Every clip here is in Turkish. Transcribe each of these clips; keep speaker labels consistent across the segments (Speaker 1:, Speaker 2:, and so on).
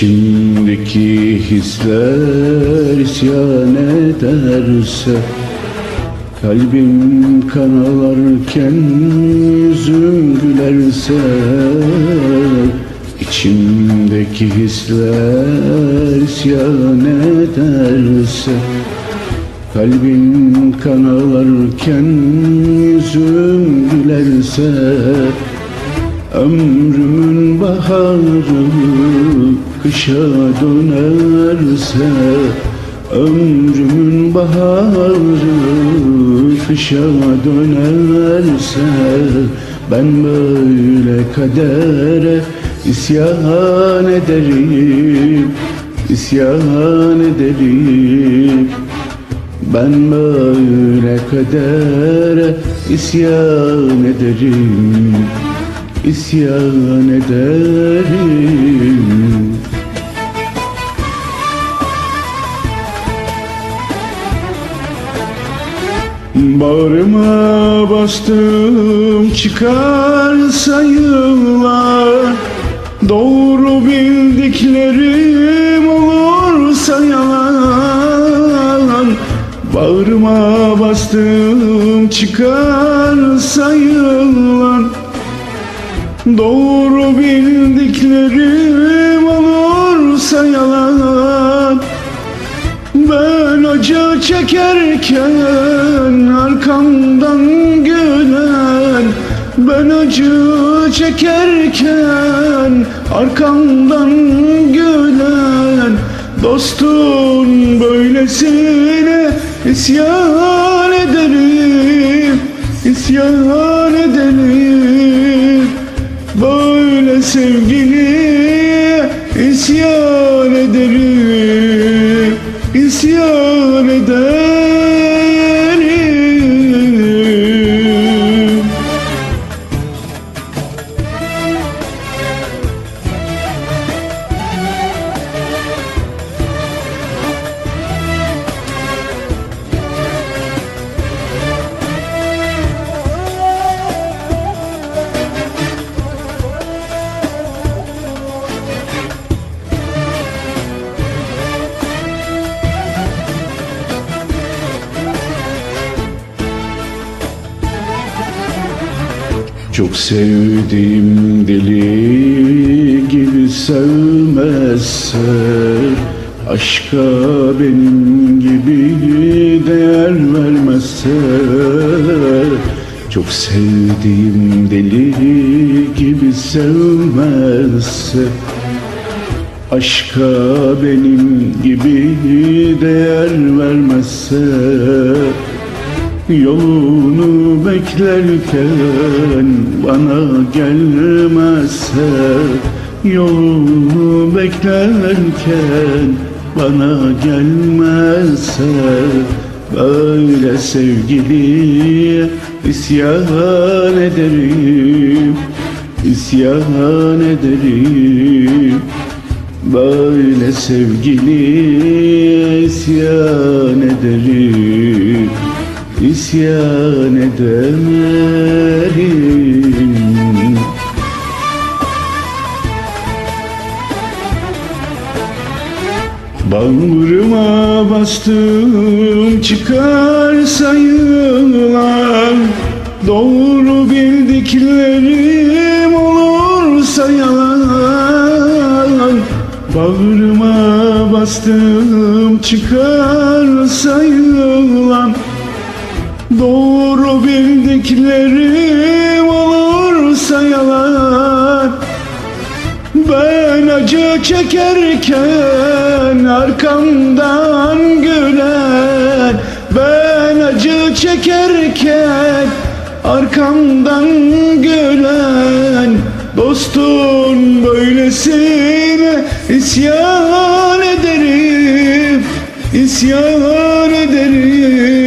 Speaker 1: İçimdeki hisler isyan ederse Kalbim kanalarken yüzüm gülerse İçimdeki hisler isyan ederse Kalbim kanalarken yüzüm gülerse Ömrümün baharı kışa dönerse Ömrümün baharı kışa dönerse Ben böyle kadere isyan ederim isyan ederim. Ben böyle kadere isyan ederim isyan ederim Bağrıma bastım çıkar sayılar. Doğru bildiklerim olursa yalan. Bağrıma bastım çıkar sayılan Doğru bildiklerim olursa yalan çekerken arkamdan gülen Ben acı çekerken arkamdan gülen Dostun böylesine isyan ederim isyan ederim. Böyle sevgili isyan ederim Çok sevdiğim deli gibi sevmezse Aşka benim gibi değer vermezse Çok sevdiğim deli gibi sevmezse Aşka benim gibi değer vermezse Yolunu beklerken bana gelmezse Yolunu beklerken bana gelmezse Böyle sevgiliye isyan ederim isyan ederim. Böyle sevgiliye isyan ederim isyan ederim Bağrıma bastım çıkar sayılar. Doğru bildiklerim olursa yalan. Bağrıma bastım çıkar sayılan Doğru bildiklerim olursa yalan. Ben acı çekerken arkamdan gülen Ben acı çekerken arkamdan gülen. Dostun böylesine isyan ederim isyan ederim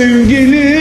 Speaker 1: sevgili